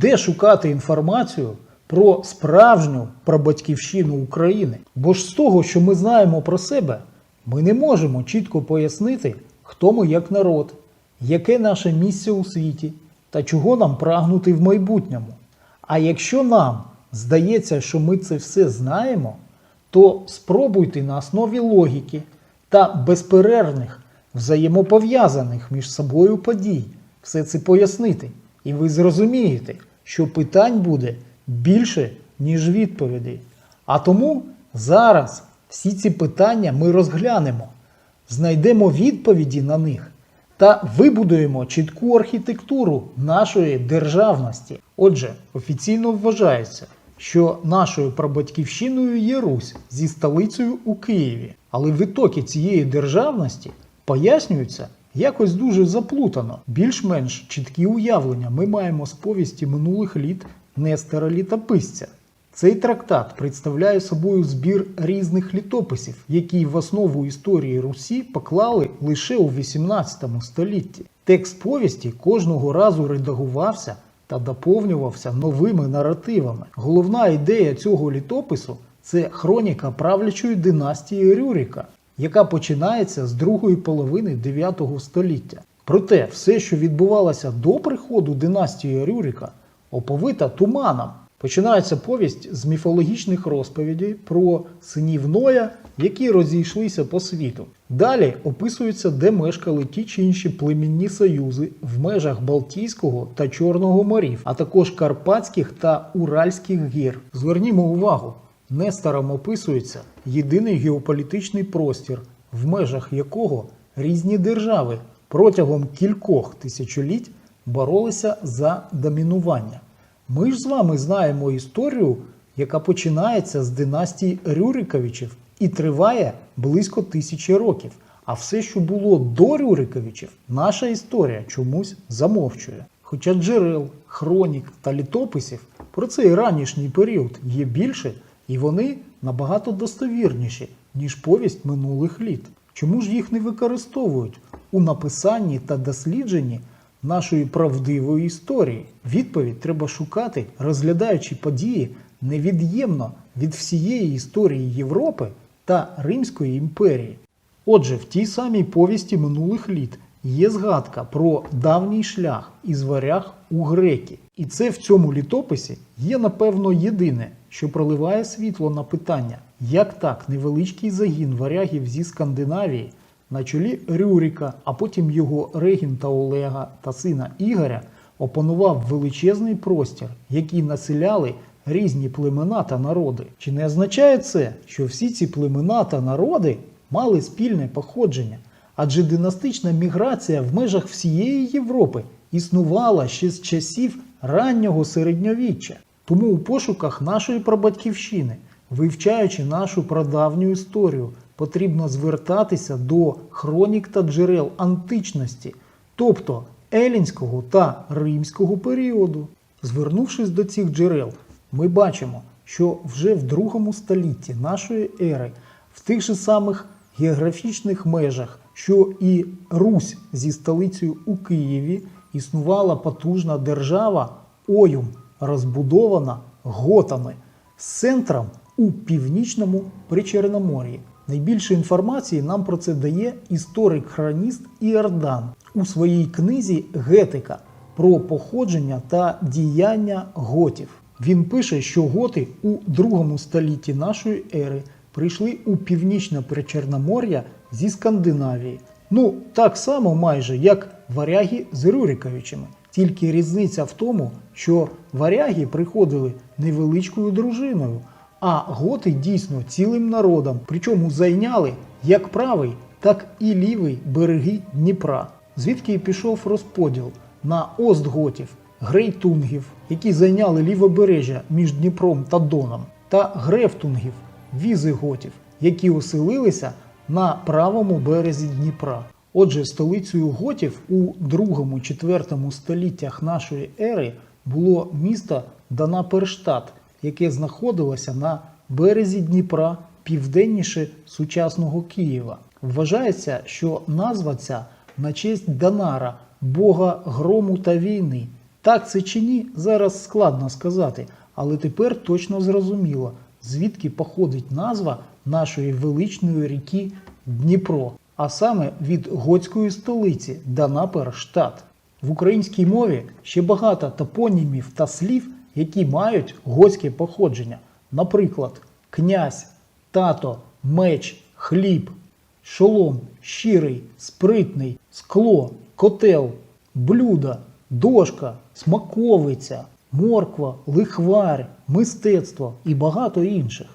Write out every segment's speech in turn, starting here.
Де шукати інформацію про справжню прабатьківщину України? Бо ж з того, що ми знаємо про себе, ми не можемо чітко пояснити, хто ми як народ, яке наше місце у світі та чого нам прагнути в майбутньому. А якщо нам здається, що ми це все знаємо, то спробуйте на основі логіки та безперервних, взаємопов'язаних між собою подій все це пояснити. І ви зрозумієте, що питань буде більше, ніж відповідей. А тому зараз всі ці питання ми розглянемо, знайдемо відповіді на них та вибудуємо чітку архітектуру нашої державності. Отже, офіційно вважається, що нашою прабатьківщиною є Русь зі столицею у Києві. Але витоки цієї державності пояснюються якось дуже заплутано. Більш-менш чіткі уявлення ми маємо з повісті минулих літ Нестора Літописця. Цей трактат представляє собою збір різних літописів, які в основу історії Русі поклали лише у 18 столітті. Текст повісті кожного разу редагувався та доповнювався новими наративами. Головна ідея цього літопису це хроніка правлячої династії Рюріка, яка починається з другої половини 9 століття. Проте все, що відбувалося до приходу династії Рюріка, оповита туманом. Починається повість з міфологічних розповідей про синів Ноя, які розійшлися по світу. Далі описується, де мешкали ті чи інші племінні союзи в межах Балтійського та Чорного морів, а також Карпатських та Уральських гір. Звернімо увагу, Нестором описується єдиний геополітичний простір, в межах якого різні держави протягом кількох тисячоліть боролися за домінування. Ми ж з вами знаємо історію, яка починається з династії Рюриковичів і триває близько тисячі років. А все, що було до Рюриковичів, наша історія чомусь замовчує. Хоча джерел, хронік та літописів про цей ранішній період є більше, і вони набагато достовірніші, ніж повість минулих літ. Чому ж їх не використовують у написанні та дослідженні нашої правдивої історії? Відповідь треба шукати, розглядаючи події невід'ємно від всієї історії Європи та Римської імперії. Отже, в тій самій повісті минулих літ є згадка про давній шлях із варяг у греки. І це в цьому літописі є, напевно, єдине, що проливає світло на питання, як так невеличкий загін варягів зі Скандинавії на чолі Рюріка, а потім його регінта Олега та сина Ігоря опанував величезний простір, який населяли різні племена та народи. Чи не означає це, що всі ці племена та народи мали спільне походження? Адже династична міграція в межах всієї Європи існувала ще з часів раннього середньовіччя. Тому у пошуках нашої прабатьківщини, вивчаючи нашу прадавню історію, потрібно звертатися до хронік та джерел античності, тобто елінського та римського періоду. Звернувшись до цих джерел, ми бачимо, що вже в другому столітті нашої ери, в тих же самих географічних межах, що і Русь зі столицею у Києві, існувала потужна держава Оюм, розбудована готами з центром у північному Причорномор'ї. Найбільше інформації нам про це дає історик-хроніст Іордан у своїй книзі Гетика про походження та діяння готів. Він пише, що готи у другому столітті нашої ери прийшли у північне Причорномор'я зі Скандинавії. Ну, так само майже, як варяги з Рюриковичами. Тільки різниця в тому, що варяги приходили невеличкою дружиною, а готи дійсно цілим народом, причому зайняли як правий, так і лівий береги Дніпра, звідки і пішов розподіл на остготів, грейтунгів, які зайняли лівобережжя між Дніпром та Доном, та грефтунгів, візиготів, які оселилися на правому березі Дніпра. Отже, столицею готів у 2-4 століттях нашої ери було місто Данаперштат, яке знаходилося на березі Дніпра південніше сучасного Києва. Вважається, що назва ця на честь Данара, бога грому та війни, Так це чи ні, зараз складно сказати, але тепер точно зрозуміло, звідки походить назва нашої величної ріки Дніпро, а саме від готської столиці Данапер-Штат. В українській мові ще багато топонімів та слів, які мають готське походження. Наприклад, князь, тато, меч, хліб, шолом, щирий, спритний, скло, котел, блюдо, дошка, смаковиця, морква, лихвар, мистецтво і багато інших.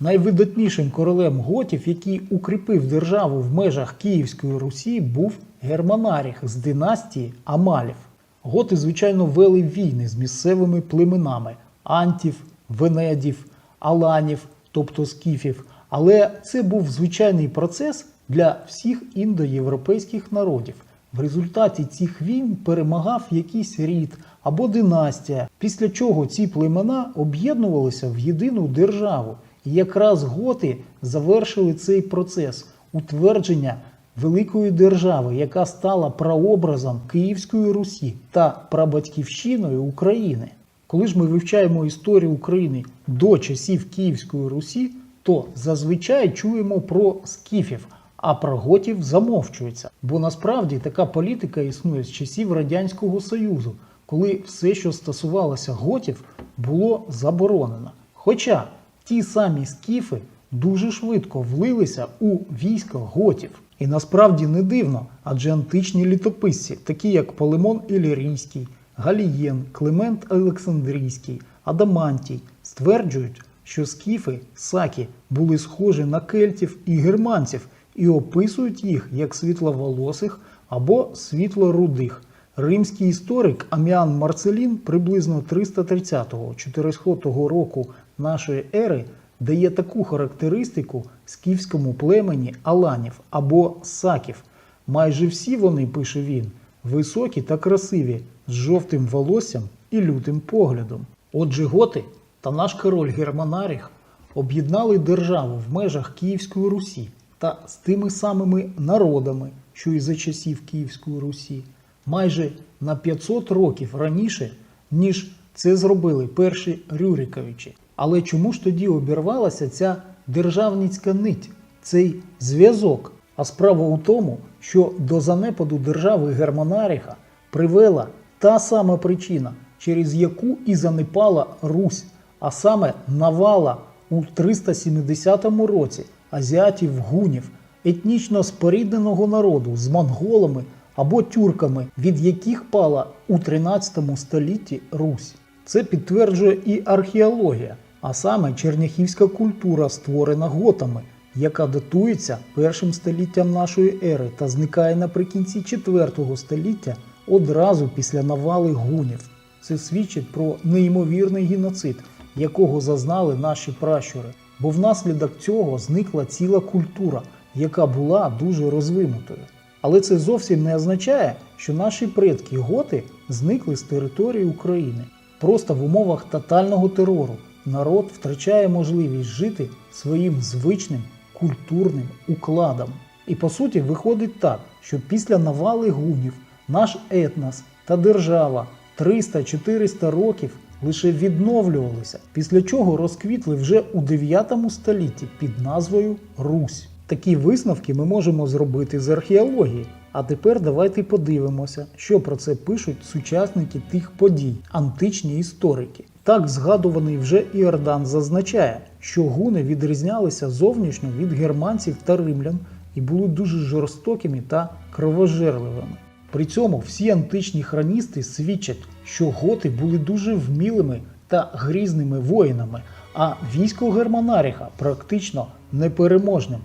Найвидатнішим королем готів, який укріпив державу в межах Київської Русі, був Германаріх з династії Амалів. Готи, звичайно, вели війни з місцевими племенами антів, венедів, аланів, тобто скіфів. Але це був звичайний процес для всіх індоєвропейських народів. В результаті цих війн перемагав якийсь рід або династія, після чого ці племена об'єднувалися в єдину державу. І якраз готи завершили цей процес утвердження великої держави, яка стала прообразом Київської Русі та прабатьківщиною України. Коли ж ми вивчаємо історію України до часів Київської Русі, то зазвичай чуємо про скіфів, а про готів замовчується. Бо насправді така політика існує з часів Радянського Союзу, коли все, що стосувалося готів, було заборонено. Хоча ті самі скіфи дуже швидко влилися у військо готів. І насправді не дивно, адже античні літописці, такі як Полемон Ілірійський, Галієн, Климент Олександрійський, Адамантій, стверджують, що скіфи сакі були схожі на кельтів і германців і описують їх як світловолосих або світлорудих. Римський історик Аміан Марцелін приблизно 330-400 року нашої ери дає таку характеристику скіфському племені аланів або саків. Майже всі вони, пише він, високі та красиві, з жовтим волоссям і лютим поглядом. Отже, готи та наш король Германаріх об'єднали державу в межах Київської Русі та з тими самими народами, що і за часів Київської Русі, майже на 500 років раніше, ніж це зробили перші Рюриковичі. Але чому ж тоді обірвалася ця державницька нить, цей зв'язок? А справа у тому, що до занепаду держави Германаріха привела та сама причина, через яку і занепала Русь, а саме навала у 370 році азіатів гунів, етнічно спорідненого народу з монголами або тюрками, від яких пала у 13 столітті Русь. Це підтверджує і археологія, а саме черняхівська культура, створена готами, яка датується першим століттям нашої ери та зникає наприкінці 4 століття одразу після навали гунів. Це свідчить про неймовірний геноцид, якого зазнали наші пращури. Бо внаслідок цього зникла ціла культура, яка була дуже розвинутою. Але це зовсім не означає, що наші предки готи зникли з території України. Просто в умовах тотального терору народ втрачає можливість жити своїм звичним культурним укладом. І по суті виходить так, що після навали гунів наш етнос та держава 300-400 років лише відновлювалися, після чого розквітли вже у 9 столітті під назвою Русь. Такі висновки ми можемо зробити з археології. А тепер давайте подивимося, що про це пишуть сучасники тих подій, античні історики. Так згадуваний вже Іордан зазначає, що гуни відрізнялися зовнішньо від германців та римлян і були дуже жорстокими та кровожерливими. При цьому всі античні хроністи свідчать, що готи були дуже вмілими та грізними воїнами, а військо Германаріха практично непереможним.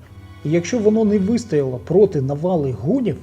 І якщо воно не вистояло проти навали гунів,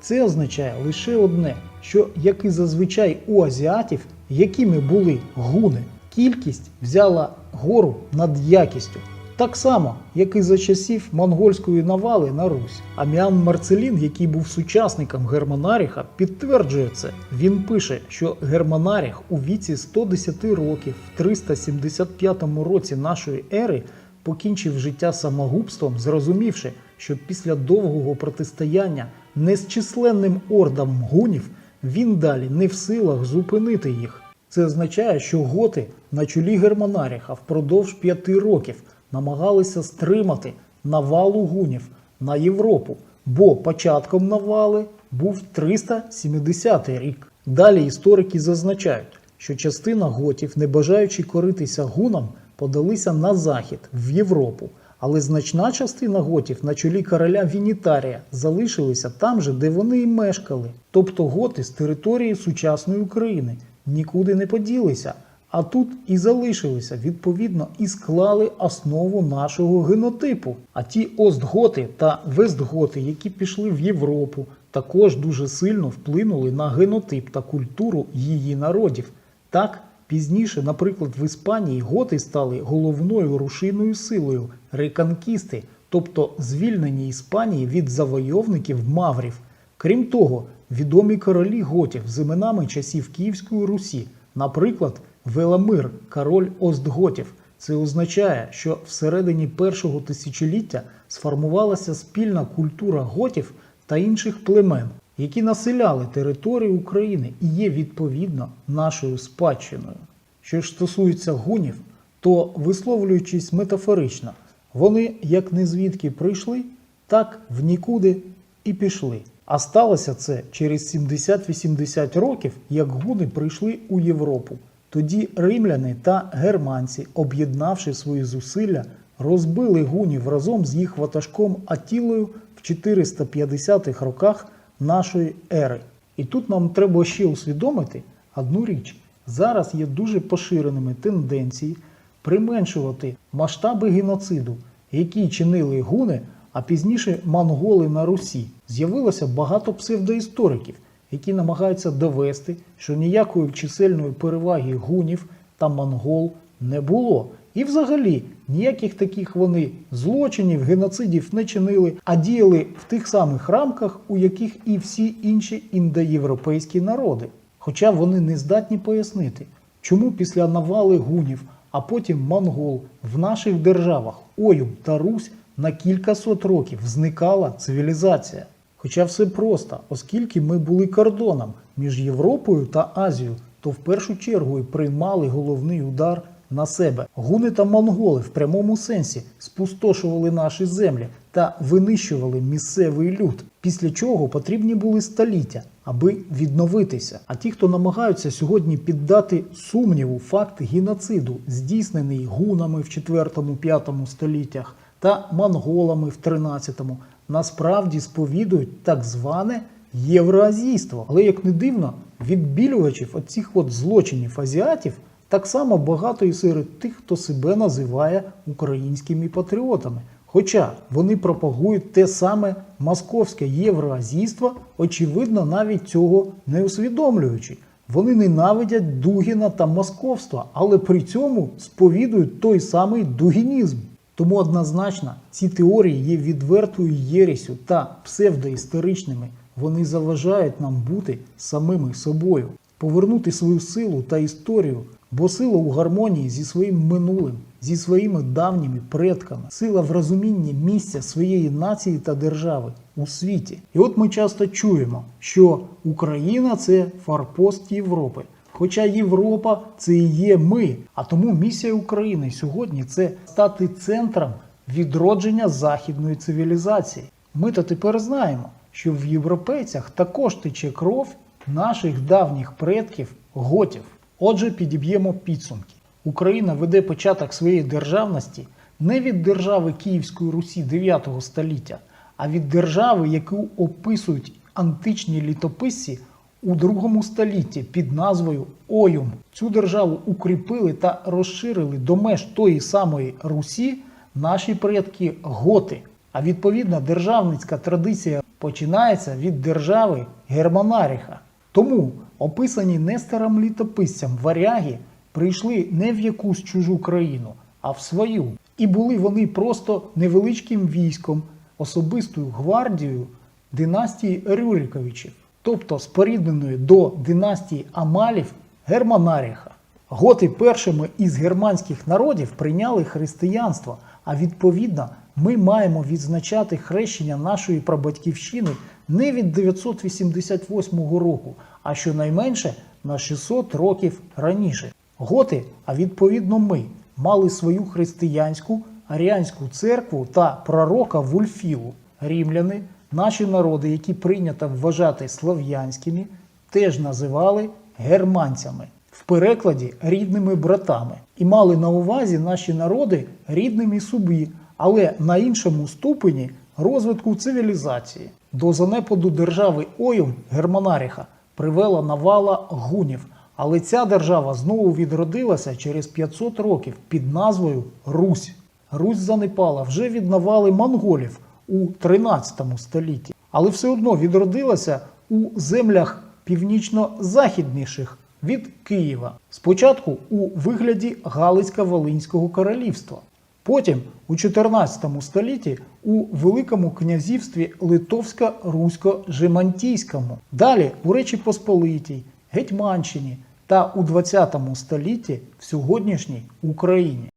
це означає лише одне, що, як і зазвичай у азіатів, якими були гуни, кількість взяла гору над якістю. Так само, як і за часів монгольської навали на Русь. Аміан Марцелін, який був сучасником Германаріха, підтверджує це. Він пише, що Германаріх у віці 110 років в 375 році нашої ери покінчив життя самогубством, зрозумівши, що після довгого протистояння незчисленним ордам гунів він далі не в силах зупинити їх. Це означає, що готи на чолі Германаріха впродовж п'яти років намагалися стримати навалу гунів на Європу, бо початком навали був 370 рік. Далі історики зазначають, що частина готів, не бажаючи коритися гунам, подалися на захід в Європу. Але значна частина готів на чолі короля Вінітарія залишилися там же, де вони і мешкали. Тобто готи з території сучасної України нікуди не поділися, а тут і залишилися, відповідно, і склали основу нашого генотипу. А ті остготи та вестготи, які пішли в Європу, також дуже сильно вплинули на генотип та культуру її народів. Так, пізніше, наприклад, в Іспанії готи стали головною рушійною силою реконкісти, тобто звільнення Іспанії від завойовників маврів. Крім того, відомі королі готів з іменами часів Київської Русі, наприклад, Веламир, король Остготів. Це означає, що всередині першого тисячоліття сформувалася спільна культура готів та інших племен, які населяли територію України і є відповідно нашою спадщиною. Що ж стосується гунів, то висловлюючись метафорично, вони як не звідки прийшли, так в нікуди і пішли. А сталося це через 70-80 років, як гуни прийшли у Європу. Тоді римляни та германці, об'єднавши свої зусилля, розбили гунів разом з їх ватажком Атілою в 450-х роках нашої ери. І тут нам треба ще усвідомити одну річ: зараз є дуже поширеними тенденції применшувати масштаби геноциду, які чинили гуни, а пізніше монголи на Русі. З'явилося багато псевдоісториків, які намагаються довести, що ніякої чисельної переваги гунів та монгол не було. І взагалі ніяких таких вони злочинів, геноцидів не чинили, а діяли в тих самих рамках, у яких і всі інші індоєвропейські народи. Хоча вони не здатні пояснити, чому після навали гунів, а потім монгол в наших державах Оюм та Русь на кількасот років зникала цивілізація. Хоча все просто, оскільки ми були кордоном між Європою та Азією, то в першу чергу і приймали головний удар на себе. Гуни та монголи в прямому сенсі спустошували наші землі та винищували місцевий люд, після чого потрібні були століття, аби відновитися. А ті, хто намагаються сьогодні піддати сумніву факт геноциду, здійснений гунами в 4-5 століттях та монголами в 13-му, насправді сповідують так зване євроазійство. Але як не дивно, відбілювачів оцих от злочинів азіатів так само багато і серед тих, хто себе називає українськими патріотами. Хоча вони пропагують те саме московське євроазійство, очевидно, навіть цього не усвідомлюючи. Вони ненавидять Дугіна та московства, але при цьому сповідують той самий дугінізм. Тому однозначно ці теорії є відвертою єресю та псевдоісторичними. Вони заважають нам бути самими собою, повернути свою силу та історію, бо сила у гармонії зі своїм минулим, зі своїми давніми предками, сила в розумінні місця своєї нації та держави у світі. І от ми часто чуємо, що Україна це форпост Європи. Хоча Європа це і є ми. А тому місія України сьогодні це стати центром відродження західної цивілізації. Ми то тепер знаємо, що в європейцях також тече кров наших давніх предків готів. Отже, підіб'ємо підсумки. Україна веде початок своєї державності не від держави Київської Русі 9 століття, а від держави, яку описують античні літописці у другому столітті під назвою Оюм. Цю державу укріпили та розширили до меж тої самої Русі наші предки готи. А відповідна державницька традиція починається від держави Германаріха. Тому описані Нестором літописцям варяги прийшли не в якусь чужу країну, а в свою. І були вони просто невеличким військом, особистою гвардією династії Рюриковичів, тобто спорідненою до династії Амалів Германаріха. Готи першими із германських народів прийняли християнство, а відповідно ми маємо відзначати хрещення нашої прабатьківщини не від 988 року, а щонайменше на 600 років раніше. Готи, а відповідно ми, мали свою християнську аріанську церкву та пророка Вульфілу. Рімляни, наші народи, які прийнято вважати слов'янськими, теж називали германцями, в перекладі рідними братами, і мали на увазі наші народи рідними собі, але на іншому ступені розвитку цивілізації. До занепаду держави Ойум Германаріха привела навала гунів, але ця держава знову відродилася через 500 років під назвою Русь. Русь занепала вже від навали монголів у 13 столітті, але все одно відродилася у землях північно-західніших від Києва. Спочатку у вигляді Галицько-Волинського королівства, потім у 14 столітті у Великому князівстві Литовсько-Русько-Жемантійському, далі у Речі Посполитій, Гетьманщині та у 20 столітті в сьогоднішній Україні.